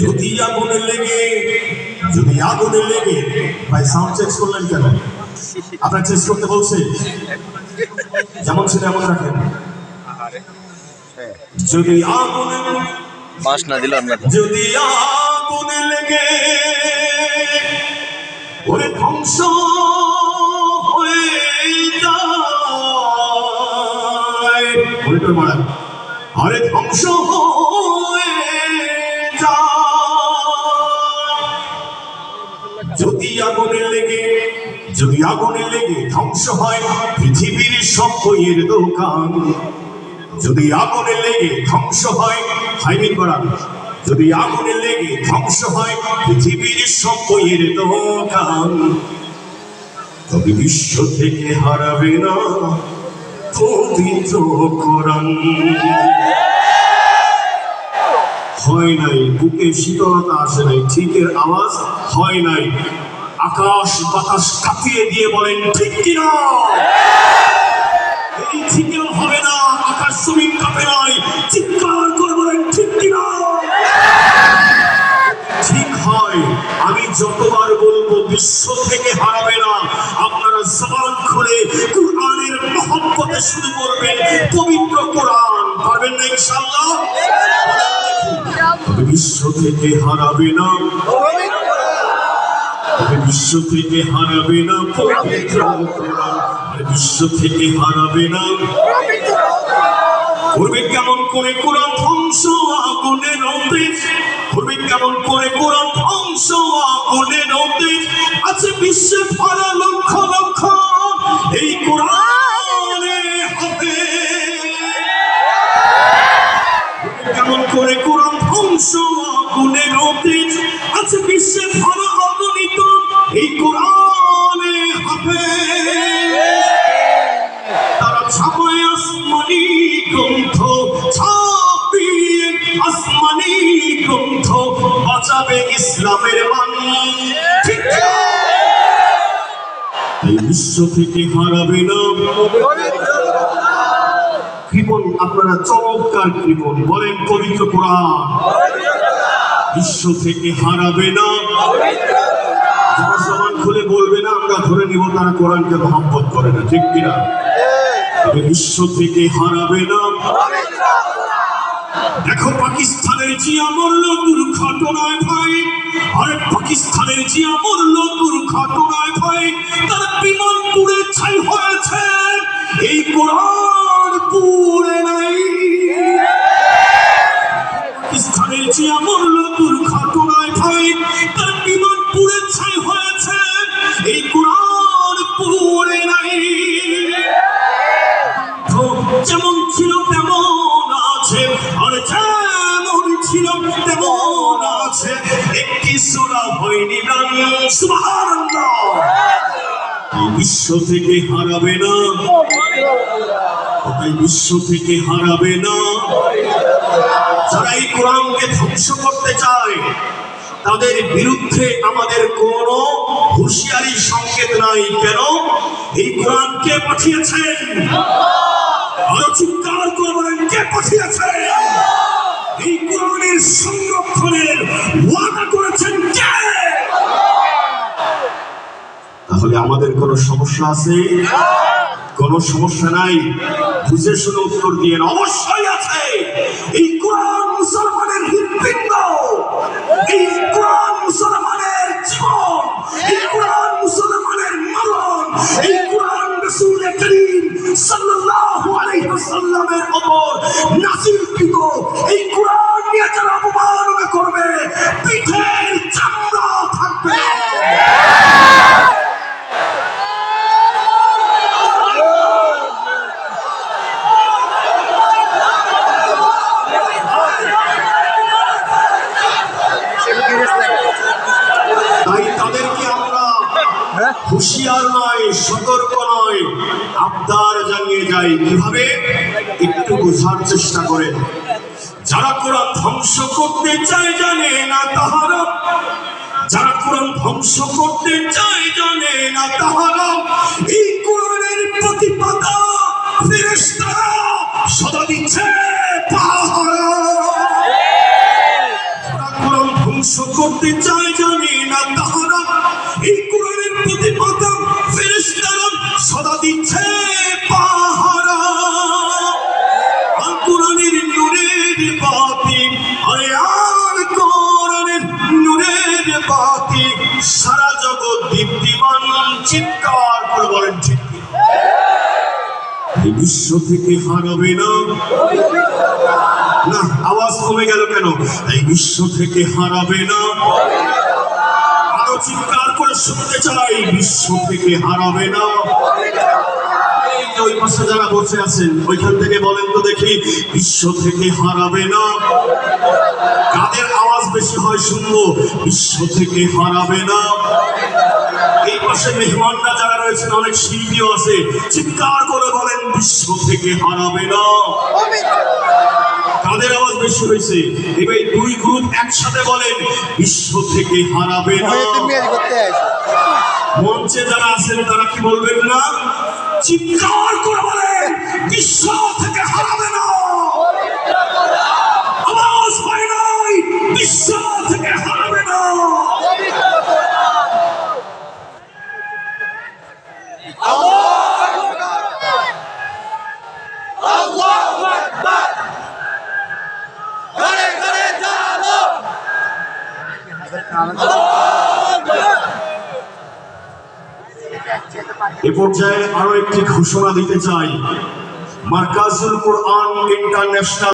যদি আগুনে লেগে যদি আগুনে লেগে ভাই সাউন্ড চেক করলেন কেন? আপনার চেক করতে বলছে? যেমন ছিল এমন রাখেন। যদি আগুনে বাঁশ না দিলাম না যদি আগুনে লেগে ওরে ধ্বংস হয়ে যায়। ওরে তোর মারা। আরে ধ্বংস যদি আগুনে লেগে, যদি আগুনে লেগে ধ্বংস হয় পৃথিবীর সব বইয়ের দোকান। যদি আগুনে লেগে ধ্বংস হয়, হাইমিন করা যদি আগুনে লেগে ধ্বংস হয় পৃথিবীর সব বইয়ের দোকান। তবে বিশ্ব থেকে হারাবে না। পবিত্র কোরআন হয় নাই, বুকে শীতলতা আসে নাই, ঠিকের আওয়াজ হয় নাই। আকাশ বাতাস কাঁপিয়ে দিয়ে বলেন, ঠিক কিনা? এই ঠিকেও হবে না, আকাশ কাঁপে নাই, চিৎকার করে বলেন, ঠিক কিনা? ঠিক হয়, আমি যতবার বলব, বিশ্ব থেকে হারাবে না। আপনারা জবান খুলে মহব্বতে শুরু করবেন পবিত্র কোরআন। পারবেন না ইনশাআল্লাহ? বিশ্ব থেকে হারাবে না। বিশ্ব থেকে হারাবে না। পবিত্র কোরআন। বিশ্ব থেকে হারাবে না। করবে কেমন করে কোরআন ধ্বংস আগুনে রবে করবে কেমন করে কোরআন ধ্বংস আগুনে রবে আছে বিশ্বে ভরা লক্ষ বাঁচাবে ইসলামের বিশ্ব থেকে হারাবে না। আপনারা চমৎকার কৃপন বলেন, পবিত্র কোরআন। বিশ্ব থেকে হারাবে না। খুলে বলবে না, আমরা ধরে নিব তারা কোরআনকে মহাব্বত করে না। ঠিক কিনা? বিশ্ব থেকে হারাবে না। দেখো পাকিস্তানের জিয়া মরল, দুর্ঘটনায় ভাই আরে পাকিস্তানের জিয়া মরল, দুর্ঘটনায় ভাই তার বিমান পুড়ে ছাই হয়েছে। এই কোরআন আছে, একটি সুরা হয়নি বিশ্ব থেকে হারাবে না। বিশ্ব থেকে হারাবে না। যারা এই কোরআনকে ধ্বংস করতে চায়, তাদের বিরুদ্ধে আমাদের কোনো হুঁশিয়ারি সংকেত নাই। কেন? এই কোরআন কে পাঠিয়েছেন? আরও চিৎকার করে বলেন কে পাঠিয়েছেন? এই কোরআনের সংরক্ষণের ওয়াদা করেছেন কে? তাহলে আমাদের কোনো সমস্যা আছে? কোনো সমস্যা নাই? বুঝে শুনে উত্তর দিয়ে অবশ্যই আছে। এই কোরআন মুসলমানের হৃৎপিণ্ড এই কোরআন মুসলমানের জীবন। এই কোরআন মুসলমানের মরণ। এই কোরআন রাসূল করিম সাল্লাল্লাহু আলাইহি ওয়াসাল্লামের উপর নাযিলকৃত তাই তাদেরকে আমরা হুঁশিয়ার নয় সতর্ক নয় আবদার জানিয়ে যাই। কীভাবে? একটু বোঝার চেষ্টা করেন। যারা কোরআন ধ্বংস করতে চায় জানে না তাহারা। যারা কোরআন ধ্বংস করতে চায় জানে না তাহারা। এই কোরআনের প্রতিপাদা ফেরেশতারা সদা দিচ্ছে করতে চায় জানি না তাহারা। এই কোরআনের প্রতি পাতা ফেরেশতারা সদা দিচ্ছে পাহারা। আর আরে আর সারা চিৎকার বিশ্ব থেকে হারাবে না। না, আওয়াজ কমে গেল কেন? এই বিশ্ব থেকে হারাবে না। আরও চিৎকার করে শুনতে চাই বিশ্ব থেকে হারাবে না। ওই পাশে যারা বসে আছেন, ওইখান থেকে বলেন তো দেখি, বিশ্ব থেকে হারাবে না। কাদের আওয়াজ বেশি হয় শুনব, বিশ্ব থেকে হারাবে না। এই পাশে মেহমানরা যারা রয়েছেন, অনেক শিল্পীও আছে, চিৎকার করে বলেন, বিশ্ব থেকে হারাবে না। কাদের আওয়াজ বেশি হয়েছে? এবার দুই গ্রুপ একসাথে বলেন বিশ্ব থেকে হারাবে না। মঞ্চে যারা আছেন তারা কি বলবেন না? চিৎকার করে বলেন বিশ্ব থেকে হারাবে না। আওয়াজ হয় নাই বিশ্ব থেকে হারাবে না এ পর্যায়ে আরও একটি ঘোষণা দিতে চাই। মার্কাজুল কোরআন ইন্টারন্যাশনাল